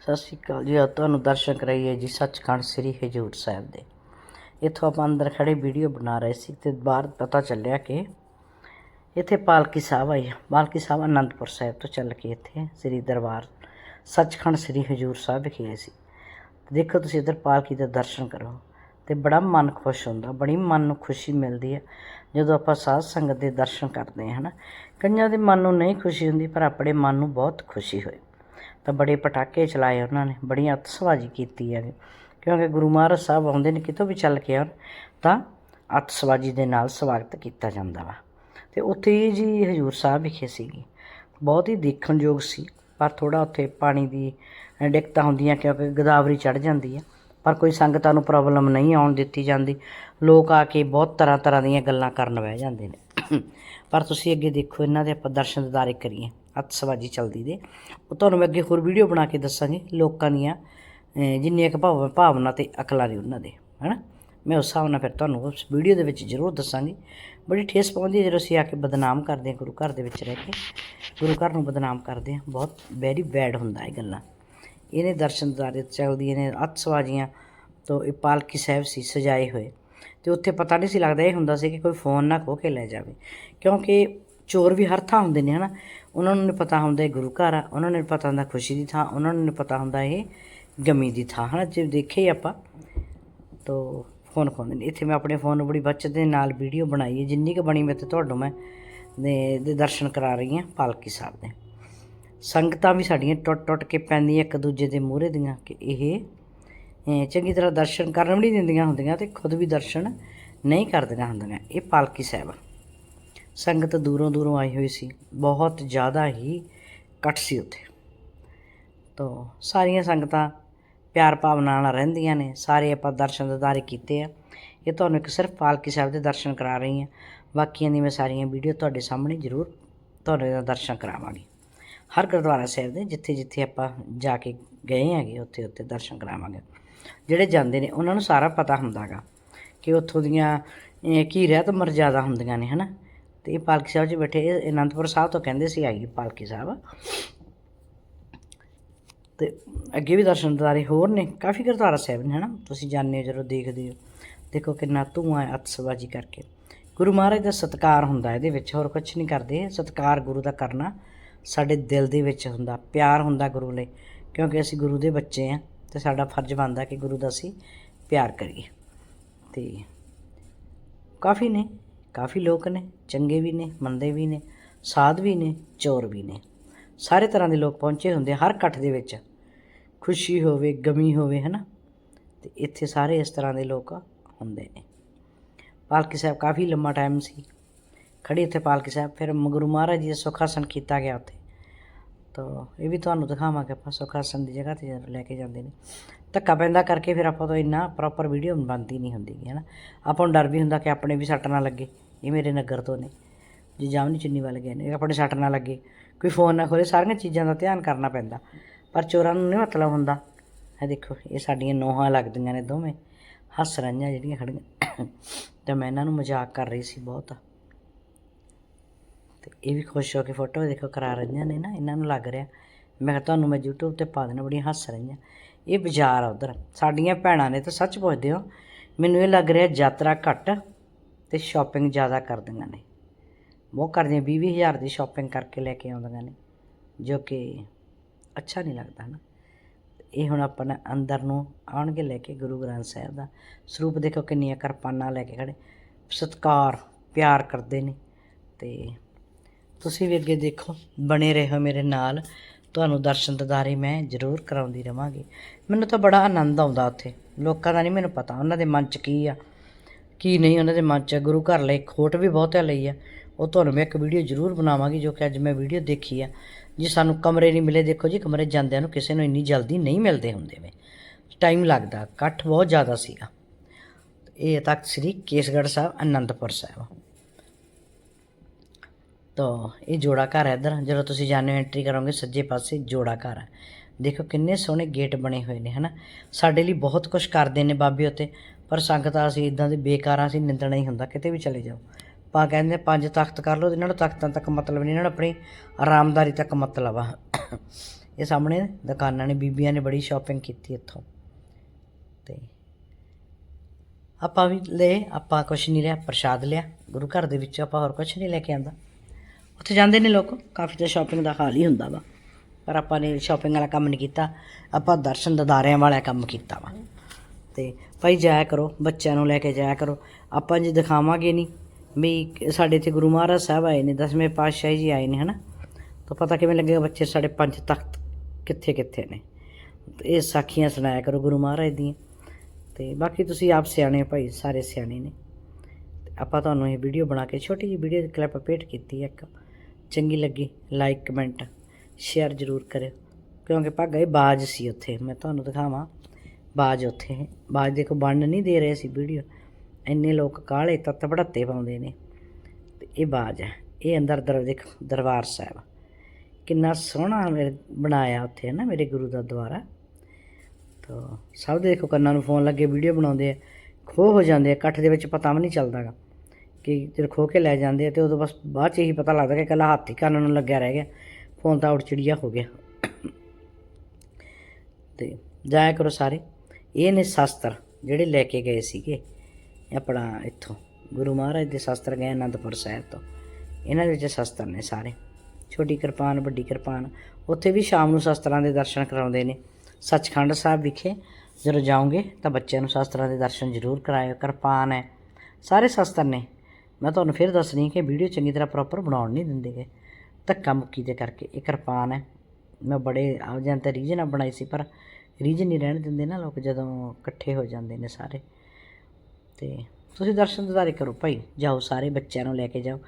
ਸਤਿ ਸ਼੍ਰੀ ਅਕਾਲ ਜੀ ਅੱਜ ਤੁਹਾਨੂੰ ਦਰਸ਼ਨ ਕਰਾਈਏ ਜੀ ਸੱਚਖੰਡ ਸ੍ਰੀ ਹਜੂਰ ਸਾਹਿਬ ਦੇ। ਇੱਥੋਂ ਆਪਾਂ ਅੰਦਰ ਖੜੇ ਵੀਡੀਓ ਬਣਾ ਰਹੇ ਸੀ ਤੇ ਬਾਹਰ ਪਤਾ ਚੱਲਿਆ ਕਿ ਇੱਥੇ ਪਾਲਕੀ ਸਾਹਿਬ ਆਈ ਆ। ਪਾਲਕੀ ਸਾਹਿਬ ਅਨੰਦਪੁਰ ਸਾਹਿਬ ਤੋਂ ਚੱਲ ਕੇ ਇੱਥੇ ਸ੍ਰੀ ਦਰਬਾਰ ਸੱਚਖੰਡ ਸ੍ਰੀ ਹਜੂਰ ਸਾਹਿਬ ਵਿਖੇ ਸੀ। ਦੇਖੋ ਤੁਸੀਂ ਇੱਧਰ ਪਾਲਕੀ ਦੇ ਦਰਸ਼ਨ ਕਰੋ ਤੇ ਬੜਾ ਮਨ ਖੁਸ਼ ਹੁੰਦਾ, ਬੜੀ ਮਨ ਨੂੰ ਖੁਸ਼ੀ ਮਿਲਦੀ ਹੈ ਜਦੋਂ ਆਪਾਂ ਸਾਧ ਸੰਗਤ ਦੇ ਦਰਸ਼ਨ ਕਰਦੇ ਹਾਂ ਹਨਾ, ਕਈਆਂ ਦੇ ਮਨ ਨੂੰ ਨਹੀਂ ਖੁਸ਼ੀ ਹੁੰਦੀ, ਪਰ ਆਪਣੇ ਮਨ ਨੂੰ ਬਹੁਤ ਖੁਸ਼ੀ ਹੋਈ ਤਾਂ ਬੜੇ ਪਟਾਕੇ ਚਲਾਏ ਉਹਨਾਂ ਨੇ, ਬੜੀ ਅਤਿਸ਼ਬਾਜ਼ੀ ਕੀਤੀ ਹੈ। ਕਿਉਂਕਿ ਗੁਰੂ ਮਹਾਰਾਜ ਸਾਹਿਬ ਆਉਂਦੇ ਨੇ ਕਿਤੋਂ ਵੀ ਚੱਲ ਕੇ ਆਉਣ, ਤਾਂ ਅਤਿਸ਼ਬਾਜ਼ੀ ਦੇ ਨਾਲ ਸਵਾਗਤ ਕੀਤਾ ਜਾਂਦਾ ਵਾ। ਤੇ ਉੱਥੇ ਹੀ ਜੀ ਹਜੂਰ ਸਾਹਿਬ ਵਿਖੇ ਸੀਗੀ। ਬਹੁਤ ਹੀ ਦੇਖਣਯੋਗ ਸੀ, ਪਰ ਥੋੜਾ ਉੱਥੇ ਪਾਣੀ ਦੀ ਦਿੱਕਤਾਂ ਹੁੰਦੀਆਂ, ਕਿਉਂਕਿ ਗੋਦਾਵਰੀ ਚੜ ਜਾਂਦੀ ਹੈ। ਪਰ ਕੋਈ ਸੰਗਤਾਂ ਨੂੰ ਪ੍ਰੋਬਲਮ ਨਹੀਂ ਆਉਣ ਦਿੱਤੀ ਜਾਂਦੀ। ਲੋਕ ਆ ਕੇ ਬਹੁਤ ਤਰ੍ਹਾਂ ਤਰ੍ਹਾਂ ਦੀਆਂ ਗੱਲਾਂ ਕਰਨ ਬਹਿ ਜਾਂਦੇ ਨੇ। ਪਰ ਤੁਸੀਂ ਅੱਗੇ ਦੇਖੋ, ਇਹਨਾਂ ਦੇ ਆਪਾਂ ਦਰਸ਼ਨ ਦਿਦਾਰੇ ਕਰੀਏ। ਅੱਤਸਵਾਜ਼ੀ ਚੱਲਦੀ ਦੇ ਉਹ ਤੁਹਾਨੂੰ ਮੈਂ ਅੱਗੇ ਹੋਰ ਵੀਡੀਓ ਬਣਾ ਕੇ ਦੱਸਾਂਗੀ ਲੋਕਾਂ ਦੀਆਂ ਜਿੰਨੀਆਂ ਕੁ ਭਾਵ, ਭਾਵਨਾ ਤੇ ਅਕਲਾਂ ਨੇ ਉਹਨਾਂ ਦੇ, ਹਨਾ? ਮੈਂ ਉਸ ਹਿਸਾਬ ਨਾਲ ਫਿਰ ਤੁਹਾਨੂੰ ਉਸ ਵੀਡੀਓ ਦੇ ਵਿੱਚ ਜ਼ਰੂਰ ਦੱਸਾਂਗੀ। ਬੜੀ ਠੇਸ ਪਹੁੰਚਦੀ ਹੈ ਜਦੋਂ ਅਸੀਂ ਆ ਕੇ ਬਦਨਾਮ ਕਰਦੇ ਹਾਂ, ਗੁਰੂ ਘਰ ਦੇ ਵਿੱਚ ਰਹਿ ਕੇ। ਗੁਰੂ ਘਰ ਨੂੰ ਬਦਨਾਮ ਕਰਦੇ ਹਾਂ, ਬਹੁਤ ਵੈਰੀ ਬੈਡ ਹੁੰਦਾ ਇਹ ਗੱਲਾਂ। ਇਹਨੇ ਦਰਸ਼ਨ ਦਿਦਾਰੇ ਚੱਲਦੀਆਂ ਨੇ ਅਤਿਸ਼ਬਾਜ਼ੀਆਂ ਤੋਂ ਇਹ ਪਾਲਕੀ ਸਾਹਿਬ ਸੀ, ਸਜਾਏ ਹੋਏ। ਤੇ ਉੱਥੇ ਪਤਾ ਨਹੀਂ ਸੀ ਲੱਗਦਾ ਇਹ ਹੁੰਦਾ ਸੀ ਕਿ ਕੋਈ ਫੋਨ ਨਾ ਖੋ ਕੇ ਲੈ ਜਾਵੇ। ਕਿਉਂਕਿ ਚੋਰ ਵੀ ਹਰ ਥਾਂ ਹੁੰਦੇ ਨੇ, ਹਨਾ। ਉਹਨਾਂ ਨੂੰ ਨਹੀਂ ਪਤਾ ਹੁੰਦਾ ਇਹ ਗੁਰੂ ਘਰ ਆ, ਉਹਨਾਂ ਨੂੰ ਨਹੀਂ ਪਤਾ ਹੁੰਦਾ ਖੁਸ਼ੀ ਦੀ ਥਾਂ, ਉਹਨਾਂ ਨੂੰ ਨਹੀਂ ਪਤਾ ਹੁੰਦਾ ਇਹ ਗਮੀ ਦੀ ਥਾਂ, ਹਨਾ। ਜੇ ਦੇਖੇ ਆਪਾਂ, ਤੋ ਫੋਨ ਖੋਂਦੇ ਨੇ। ਇੱਥੇ ਮੈਂ ਆਪਣੇ ਫੋਨ ਨੂੰ ਬੜੀ ਬੱਚਤ ਦੇ ਨਾਲ ਵੀਡੀਓ ਬਣਾਈ ਹੈ, ਜਿੰਨੀ ਕੁ ਬਣੀ ਮੈਂ ਤੇ ਤੁਹਾਨੂੰ ਮੈਂ ਦੇ ਦਰਸ਼ਨ ਕਰਾ ਰਹੀ ਹਾਂ, ਪਾਲਕੀ ਸਾਹਿਬ ਦੇ। ਸੰਗਤਾਂ ਵੀ ਸਾਡੀਆਂ ਟੁੱਟ ਟੁੱਟ ਕੇ ਪੈਂਦੀਆਂ ਇੱਕ ਦੂਜੇ ਦੇ ਮੂਹਰੇ ਦੀਆਂ, ਕਿ ਇਹ ਚੰਗੀ ਤਰ੍ਹਾਂ ਦਰਸ਼ਨ ਕਰਨ ਵੀ ਨਹੀਂ ਦਿੰਦੀਆਂ ਹੁੰਦੀਆਂ ਤੇ ਖੁਦ ਵੀ ਦਰਸ਼ਨ ਨਹੀਂ ਕਰਦੀਆਂ ਹੁੰਦੀਆਂ। ਇਹ ਪਾਲਕੀ ਸਾਹਿਬ ਸੰਗਤ ਦੂਰੋਂ ਦੂਰੋਂ ਆਈ ਹੋਈ ਸੀ। ਬਹੁਤ ਜ਼ਿਆਦਾ ਹੀ ਇਕੱਠ ਸੀ ਉੱਥੇ। ਤੋ ਸਾਰੀਆਂ ਸੰਗਤਾਂ ਪਿਆਰ ਭਾਵਨਾ ਨਾਲ ਰਹਿੰਦੀਆਂ ਨੇ। ਸਾਰੇ ਆਪਾਂ ਦਰਸ਼ਨ ਦਿਦਾਰੇ ਕੀਤੇ ਆ। ਇਹ ਤੁਹਾਨੂੰ ਇੱਕ ਸਿਰਫ ਪਾਲਕੀ ਸਾਹਿਬ ਦੇ ਦਰਸ਼ਨ ਕਰਾ ਰਹੀ ਹਾਂ। ਬਾਕੀਆਂ ਦੀ ਮੈਂ ਸਾਰੀਆਂ ਵੀਡੀਓ ਤੁਹਾਡੇ ਸਾਹਮਣੇ ਜ਼ਰੂਰ ਤੁਹਾਡੇ ਦਾ ਦਰਸ਼ਨ ਕਰਾਵਾਂਗੀ। ਹਰ ਗੁਰਦੁਆਰਾ ਸਾਹਿਬ ਦੇ ਜਿੱਥੇ ਜਿੱਥੇ ਆਪਾਂ ਜਾ ਕੇ ਗਏ ਹੈਗੇ, ਉੱਥੇ ਉੱਥੇ ਦਰਸ਼ਨ ਕਰਾਵਾਂਗੇ। ਜਿਹੜੇ ਜਾਂਦੇ ਨੇ, ਉਹਨਾਂ ਨੂੰ ਸਾਰਾ ਪਤਾ ਹੁੰਦਾਗਾ ਕਿ ਉੱਥੋਂ ਦੀਆਂ ਕੀ ਰਹਿਤ ਮਰਜ਼ਾਦਾ ਹੁੰਦੀਆਂ ਨੇ, ਹਨਾ? ਤੇ ਇਹ ਪਾਲਕੀ ਸਾਹਿਬ 'ਚ ਬੈਠੇ ਇਹ ਅਨੰਦਪੁਰ ਸਾਹਿਬ ਤੋਂ ਕਹਿੰਦੇ ਸੀ ਆਈ ਪਾਲਕੀ ਸਾਹਿਬ। ਤੇ ਅੱਗੇ ਵੀ ਦਰਸ਼ਨ ਦਿਦਾਰੇ ਹੋਰ ਨੇ, ਕਾਫੀ ਗੁਰਦੁਆਰਾ ਸਾਹਿਬ ਨੇ, ਹਨਾ? ਤੁਸੀਂ ਜਾਣਦੇ ਹੋ, ਜਦੋਂ ਦੇਖਦੇ ਹੋ। ਦੇਖੋ ਕਿੰਨਾ ਧੂਆਂ ਹੈ ਅਤਸਬਾਜੀ ਕਰਕੇ। ਗੁਰੂ ਮਹਾਰਾਜ ਦਾ ਸਤਿਕਾਰ ਹੁੰਦਾ ਇਹਦੇ ਵਿੱਚ, ਹੋਰ ਕੁਝ ਨਹੀਂ ਕਰਦੇ। ਸਤਿਕਾਰ ਗੁਰੂ ਦਾ ਕਰਨਾ ਸਾਡੇ ਦਿਲ ਦੇ ਵਿੱਚ ਹੁੰਦਾ, ਪਿਆਰ ਹੁੰਦਾ ਗੁਰੂ ਲਈ, ਕਿਉਂਕਿ ਅਸੀਂ ਗੁਰੂ ਦੇ ਬੱਚੇ ਆ ਤੇ ਸਾਡਾ ਫਰਜ਼ ਬਣਦਾ ਕਿ ਗੁਰੂ ਦਾ ਅਸੀਂ ਪਿਆਰ ਕਰੀਏ। ਤੇ ਕਾਫੀ ਨੇ। ਕਾਫੀ ਲੋਕ ਨੇ, ਚੰਗੇ ਵੀ ਨੇ, ਮੰਦੇ ਵੀ ਨੇ, ਸਾਧ ਵੀ ਨੇ, ਚੋਰ ਵੀ ਨੇ। ਸਾਰੇ ਤਰ੍ਹਾਂ ਦੇ ਲੋਕ ਪਹੁੰਚੇ ਹੁੰਦੇ ਹਰ ਇਕੱਠ ਦੇ ਵਿੱਚ। ਖੁਸ਼ੀ ਹੋਵੇ, ਗਮੀ ਹੋਵੇ, ਹਨਾ? ਤੇ ਇੱਥੇ ਸਾਰੇ ਇਸ ਤਰ੍ਹਾਂ ਦੇ ਲੋਕ ਹੁੰਦੇ ਨੇ। ਪਾਲਕੀ ਸਾਹਿਬ ਕਾਫੀ ਲੰਮਾ ਟਾਈਮ ਸੀ। ਖੜੀ ਇੱਥੇ ਪਾਲਕੀ ਸਾਹਿਬ, ਫਿਰ ਗੁਰੂ ਮਹਾਰਾਜ ਜੀ ਦਾ ਸੁਖਾਸਨ ਕੀਤਾ ਗਿਆ ਉੱਥੇ। ਤਾਂ ਇਹ ਵੀ ਤੁਹਾਨੂੰ ਦਿਖਾਵਾਂਗੇ ਆਪਾਂ ਸੁਖਾਸਨ ਦੀ ਜਗ੍ਹਾ ਤੇ ਲੈ ਕੇ ਜਾਂਦੇ ਨੇ। ਧੱਕਾ ਪੈਂਦਾ ਕਰਕੇ ਫਿਰ ਆਪਾਂ ਤੋਂ ਇੰਨਾ ਪ੍ਰੋਪਰ ਵੀਡੀਓ ਬਣਦੀ ਨਹੀਂ ਹੁੰਦੀ ਹੈ ਨਾ ਆਪਾਂ ਨੂੰ ਡਰ ਵੀ ਹੁੰਦਾ ਕਿ ਆਪਣੇ ਵੀ ਸੱਟ ਨਾ ਲੱਗੇ, ਇਹ ਮੇਰੇ ਨਗਰ ਤੋਂ ਨੇ। ਜੀ ਜਾਮਨੀ ਚੁੰਨੀ ਵੱਲ ਗਏ ਨੇ ਆਪਣੇ ਸੱਟ ਨਾ ਲੱਗੇ। ਕੋਈ ਫੋਨ ਨਾ ਖੋਲੇ, ਸਾਰੀਆਂ ਚੀਜ਼ਾਂ ਦਾ ਧਿਆਨ ਕਰਨਾ ਪੈਂਦਾ। ਪਰ ਚੋਰਾਂ ਨੂੰ ਨਹੀਂ ਮਤਲਬ ਹੁੰਦਾ। ਇਹ ਦੇਖੋ, ਇਹ ਸਾਡੀਆਂ ਨੋਹਾਂ ਲੱਗਦੀਆਂ ਨੇ ਦੋਵੇਂ। ਹੱਸ ਰਹੀਆਂ ਜਿਹੜੀਆਂ ਖੜੀਆਂ। ਤਾਂ ਮੈਂ ਇਹਨਾਂ ਨੂੰ ਮਜ਼ਾਕ ਕਰ ਰਹੀ ਸੀ ਬਹੁਤ। ਤੇ ਇਹ ਵੀ ਖੁਸ਼ ਹੋ ਕੇ ਫੋਟੋ ਦੇਖੋ ਕਰਾ ਰਹੀਆਂ ਨੇ ਨਾ, ਇਹਨਾਂ ਨੂੰ ਲੱਗ ਰਿਹਾ। ਮੈਂ ਕਿਹਾ ਤੁਹਾਨੂੰ ਮੈਂ YouTube ਤੇ ਪਾ ਦੇਣਾ, ਬੜੀਆਂ ਹੱਸ ਰਹੀਆਂ। ਇਹ ਬਾਜ਼ਾਰ ਆ ਉਧਰ। ਸਾਡੀਆਂ ਭੈਣਾਂ ਨੇ ਤਾਂ ਸੱਚ ਪੁੱਛਦੇ ਹੋ, ਮੈਨੂੰ ਇਹ ਲੱਗ ਰਿਹਾ ਯਾਤਰਾ ਘੱਟ ਤੇ ਸ਼ਾਪਿੰਗ ਜ਼ਿਆਦਾ ਕਰਦੀਆਂ ਨੇ। ਬਹੁਤ ਕਰਦੀਆਂ 20 ਹਜ਼ਾਰ ਦੀ ਸ਼ਾਪਿੰਗ ਕਰਕੇ ਲੈ ਕੇ ਆਉਂਦੀਆਂ ਨੇ, ਜੋ ਕਿ ਅੱਛਾ ਨਹੀਂ ਲੱਗਦਾ ਨਾ। ਇਹ ਹੁਣ ਆਪਣਾ ਅੰਦਰ ਨੂੰ ਆਉਣਗੇ ਲੈ ਕੇ ਗੁਰੂ ਗ੍ਰੰਥ ਸਾਹਿਬ ਦਾ। ਸਰੂਪ ਦੇਖੋ ਕਿੰਨੀਆਂ ਕਿਰਪਾਨਾਂ ਲੈ ਕੇ ਖੜੇ। ਸਤਕਾਰ, ਪਿਆਰ ਕਰਦੇ ਨੇ ਤੇ ਤੁਸੀਂ ਵੀ ਅੱਗੇ ਦੇਖੋ, ਬਣੇ ਰਹੋ ਮੇਰੇ ਨਾਲ। ਤੁਹਾਨੂੰ ਦਰਸ਼ਨ ਦਿਦਾਰੇ ਮੈਂ ਜ਼ਰੂਰ ਕਰਾਉਂਦੀ ਰਵਾਂਗੀ। ਮੈਨੂੰ ਤਾਂ ਬੜਾ ਆਨੰਦ ਆਉਂਦਾ ਉੱਥੇ। ਲੋਕਾਂ ਦਾ ਨਹੀਂ ਮੈਨੂੰ ਪਤਾ, ਉਹਨਾਂ ਦੇ ਮਨ 'ਚ ਕੀ ਆ, ਕੀ ਨਹੀਂ, ਉਹਨਾਂ ਦੇ ਮਨ 'ਚ। ਗੁਰੂ ਘਰ ਲਈ ਖੋਟ ਵੀ ਬਹੁਤਿਆਂ ਲਈ ਆ। ਉਹ ਤੁਹਾਨੂੰ ਮੈਂ ਇੱਕ ਵੀਡੀਓ ਜ਼ਰੂਰ ਬਣਾਵਾਂਗੀ, ਜੋ ਕਿ ਅੱਜ ਮੈਂ ਵੀਡੀਓ ਦੇਖੀ ਆ। ਜੇ ਸਾਨੂੰ ਕਮਰੇ ਨਹੀਂ ਮਿਲੇ, ਦੇਖੋ ਜੀ, ਕਮਰੇ ਜਾਂਦਿਆਂ ਨੂੰ ਕਿਸੇ ਨੂੰ ਇੰਨੀ ਜਲਦੀ ਨਹੀਂ ਮਿਲਦੇ ਹੁੰਦੇ ਵੇ। ਟਾਈਮ ਲੱਗਦਾ, ਇਕੱਠ ਬਹੁਤ ਜ਼ਿਆਦਾ ਸੀਗਾ। ਇਹ ਤੱਕ ਸ੍ਰੀ ਕੇਸਗੜ੍ਹ ਸਾਹਿਬ, ਅਨੰਦਪੁਰ ਸਾਹਿਬ। ਤਾਂ ਇਹ ਜੋੜਾ ਘਰ ਹੈ ਇੱਧਰ। ਜਦੋਂ ਤੁਸੀਂ ਜਾਣੇ ਐਂਟਰੀ ਕਰੋਗੇ, ਸੱਜੇ ਪਾਸੇ ਜੋੜਾ ਘਰ ਹੈ। ਦੇਖੋ ਕਿੰਨੇ ਸੋਹਣੇ ਗੇਟ ਬਣੇ ਹੋਏ ਨੇ, ਹਨਾ? ਸਾਡੇ ਲਈ ਬਹੁਤ ਕੁਝ ਕਰਦੇ ਨੇ ਬਾਬੇ ਉੱਤੇ ਪਰ ਸੰਗਤਾਂ ਅਸੀਂ ਇਦਾਂ ਦੇ ਬੇਕਾਰਾਂ ਅਸੀਂ ਨਿੰਦਣਾ ਹੀ ਹੁੰਦਾ, ਕਿਤੇ ਵੀ ਚਲੇ ਜਾਓ। ਪਾ ਕਹਿੰਦੇ ਪੰਜ ਤਖਤ ਕਰ ਲਓ ਇਹਨਾਂ ਨੂੰ ਤਖਤਾਂ ਤੱਕ ਮਤਲਬ ਨਹੀਂ, ਇਹਨਾਂ ਨੂੰ ਆਪਣੀ ਆਰਾਮਦਾਰੀ ਤੱਕ ਮਤਲਬ ਆ। ਇਹ ਸਾਹਮਣੇ ਦੁਕਾਨਾਂ ਨੇ, ਬੀਬੀਆਂ ਨੇ ਬੜੀ ਸ਼ਾਪਿੰਗ ਕੀਤੀ ਇੱਥੋਂ। ਤੇ ਆਪਾਂ ਵੀ ਲਏ, ਆਪਾਂ ਕੁਛ ਨਹੀਂ ਲਿਆ, ਪ੍ਰਸ਼ਾਦ ਲਿਆ। ਗੁਰੂ ਘਰ ਦੇ ਵਿੱਚ ਆਪਾਂ ਹੋਰ ਕੁਛ ਨਹੀਂ ਲੈ ਕੇ ਆਂਦਾ ਉੱਥੇ ਜਾਂਦੇ ਨੇ ਲੋਕ, ਕਾਫੀ ਤਾਂ ਸ਼ਾਪਿੰਗ ਦਾ ਹਾਲ ਹੀ ਹੁੰਦਾ ਵਾ। ਪਰ ਆਪਾਂ ਨੇ ਸ਼ਾਪਿੰਗ ਵਾਲਾ ਕੰਮ ਨਹੀਂ ਕੀਤਾ, ਆਪਾਂ ਦਰਸ਼ਨ ਦਦਾਰਿਆਂ ਵਾਲਾ ਕੰਮ ਕੀਤਾ ਵਾ। ਤੇ ਭਾਈ ਜਾਇਆ ਕਰੋ, ਬੱਚਿਆਂ ਨੂੰ ਲੈ ਕੇ ਜਾਇਆ ਕਰੋ। ਆਪਾਂ ਜੇ ਦਿਖਾਵਾਂਗੇ ਨਹੀਂ ਵੀ ਸਾਡੇ ਇੱਥੇ ਗੁਰੂ ਮਹਾਰਾਜ ਸਾਹਿਬ ਆਏ ਨੇ, ਦਸਵੇਂ ਪਾਤਸ਼ਾਹ ਜੀ ਆਏ ਨੇ, ਹਨਾ? ਤਾਂ ਪਤਾ ਕਿਵੇਂ ਲੱਗੇਗਾ ਬੱਚੇ ਸਾਡੇ ਪੰਜ ਤਖਤ ਕਿੱਥੇ ਕਿੱਥੇ ਨੇ। ਇਹ ਸਾਖੀਆਂ ਸੁਣਾਇਆ ਕਰੋ ਗੁਰੂ ਮਹਾਰਾਜ ਦੀਆਂ। ਤੇ ਬਾਕੀ ਤੁਸੀਂ ਆਪ ਸਿਆਣੇ ਹੋ ਭਾਈ, ਸਾਰੇ ਸਿਆਣੇ ਨੇ। ਤੇ ਆਪਾਂ ਤੁਹਾਨੂੰ ਇਹ ਵੀਡੀਓ ਬਣਾ ਕੇ, ਛੋਟੀ ਜਿਹੀ ਵੀਡੀਓ ਕਲਿੱਪ ਪੇਟ ਕੀਤੀ ਇੱਕ। ਚੰਗੀ ਲੱਗੀ ਲਾਈਕ ਕਮੈਂਟ ਸ਼ੇਅਰ ਜ਼ਰੂਰ ਕਰਿਓ। ਕਿਉਂਕਿ ਭਾਗਾ ਇਹ ਬਾਜ ਸੀ ਉੱਥੇ, ਮੈਂ ਤੁਹਾਨੂੰ ਦਿਖਾਵਾਂ। ਬਾਜ ਉੱਥੇ ਬਾਜ ਦੇਖੋ ਬੰਨ ਨਹੀਂ ਦੇ ਰਹੇ ਸੀ ਵੀਡੀਓ। ਇੰਨੇ ਲੋਕ ਕਾਲੇ ਤੱਤ ਭੜੱਤੇ ਪਾਉਂਦੇ ਨੇ। ਤੇ ਇਹ ਬਾਜ ਹੈ। ਇਹ ਅੰਦਰ ਦਰ, ਦੇਖ, ਦਰਬਾਰ ਸਾਹਿਬ ਕਿੰਨਾ ਸੋਹਣਾ ਮੇਰੇ, ਬਣਾਇਆ ਉੱਥੇ ਹੈ ਨਾ ਮੇਰੇ ਗੁਰੂ ਦਾ ਦੁਆਰਾ। ਤਾਂ ਸਭ ਦੇਖੋ ਕੰਨਾਂ ਨੂੰ ਫੋਨ ਲੱਗੇ, ਵੀਡੀਓ ਬਣਾਉਂਦੇ ਆ। ਖੋ ਹੋ ਜਾਂਦੇ ਆ, ਇਕੱਠ ਦੇ ਵਿੱਚ ਪਤਾ ਵੀ ਨਹੀਂ ਚੱਲਦਾਗਾ ਕਿ ਜਦ ਖੋ ਕੇ ਲੈ ਜਾਂਦੇ ਆ ਤੇ ਉਦੋਂ ਬਸ ਬਾਅਦ ਚ ਹੀ ਪਤਾ ਲੱਗਦਾ ਕਿ ਕੱਲਾ ਹੱਥ ਹੀ ਕੰਨ ਨੂੰ ਲੱਗਿਆ ਰਹਿ ਗਿਆ। ਫੋਨ ਤਾਂ ਉੜ ਚਿੜੀਆ ਹੋ ਗਿਆ। ਤੇ ਜਾਇਆ ਕਰੋ ਸਾਰੇ। ਇਹ ਨੇ ਸ਼ਸਤਰ ਜਿਹੜੇ ਲੈ ਕੇ ਗਏ ਸੀਗੇ ਆਪਣਾ ਇੱਥੋਂ। ਗੁਰੂ ਮਹਾਰਾਜ ਦੇ ਸ਼ਸਤਰ ਗਏ ਅਨੰਦਪੁਰ ਸਾਹਿਬ ਤੋਂ। ਇਹਨਾਂ ਦੇ ਵਿੱਚ ਸ਼ਸਤਰ ਨੇ ਸਾਰੇ। ਛੋਟੀ ਕਿਰਪਾਨ, ਵੱਡੀ ਕਿਰਪਾਨ। ਉੱਥੇ ਵੀ ਸ਼ਾਮ ਨੂੰ ਸ਼ਸਤਰਾਂ ਦੇ ਦਰਸ਼ਨ ਕਰਾਉਂਦੇ ਨੇ। ਸੱਚਖੰਡ ਸਾਹਿਬ ਵਿਖੇ ਜਦੋਂ ਜਾਓਗੇ ਤਾਂ ਬੱਚਿਆਂ ਨੂੰ ਸ਼ਸਤਰਾਂ ਦੇ ਦਰਸ਼ਨ ਜ਼ਰੂਰ ਕਰਾਇਓ। ਕਿਰਪਾਨ ਹੈ। ਸਾਰੇ ਸ਼ਸਤਰ ਨੇ। ਮੈਂ ਤੁਹਾਨੂੰ ਫਿਰ ਦੱਸਣੀ ਕਿ ਵੀਡੀਓ ਚੰਗੀ ਤਰ੍ਹਾਂ ਪ੍ਰੋਪਰ ਬਣਾਉਣ ਨਹੀਂ ਦਿੰਦੇਗੇ ਧੱਕਾ ਮੁੱਕੀ ਦੇ ਕਰਕੇ। ਇਹ ਕਿਰਪਾਨ ਹੈ। ਮੈਂ ਬੜੇ ਆ ਆਪਦਿਆਂ ਤਾਂ ਰੀਜਨ ਨਾਲ ਬਣਾਈ ਸੀ, ਪਰ ਰੀਜਨ ਨਹੀਂ ਰਹਿਣ ਦਿੰਦੇ ਨਾ ਲੋਕ ਜਦੋਂ ਇਕੱਠੇ ਹੋ ਜਾਂਦੇ ਨੇ ਸਾਰੇ। ਤੇ ਤੁਸੀਂ ਦਰਸ਼ਨ ਦਿਦਾਰੇ ਕਰੋ ਭਾਈ। ਜਾਓ ਸਾਰੇ ਬੱਚਿਆਂ ਨੂੰ ਲੈ ਕੇ ਜਾਓ।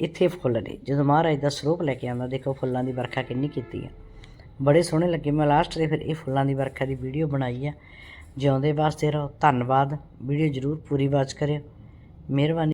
ਇੱਥੇ ਫੁੱਲ ਨੇ। ਜਦੋਂ ਮਹਾਰਾਜ ਦਾ ਸਰੂਪ ਲੈ ਕੇ ਆਉਂਦਾ, ਦੇਖੋ ਫੁੱਲਾਂ ਦੀ ਵਰਖਾ ਕਿੰਨੀ ਕੀਤੀ ਆ। ਬੜੇ ਸੋਹਣੇ ਲੱਗੇ। ਮੈਂ ਲਾਸਟ ਤੇ ਫਿਰ ਇਹ ਫੁੱਲਾਂ ਦੀ ਵਰਖਾ ਦੀ ਵੀਡੀਓ ਬਣਾਈ ਆ। ਜਿਉਂਦੇ ਵਾਸਤੇ ਰਹੋ। ਧੰਨਵਾਦ। ਵੀਡੀਓ ਜ਼ਰੂਰ ਪੂਰੀ ਵਾਚ ਕਰਿਓ। ਮਿਹਰਬਾਨੀ।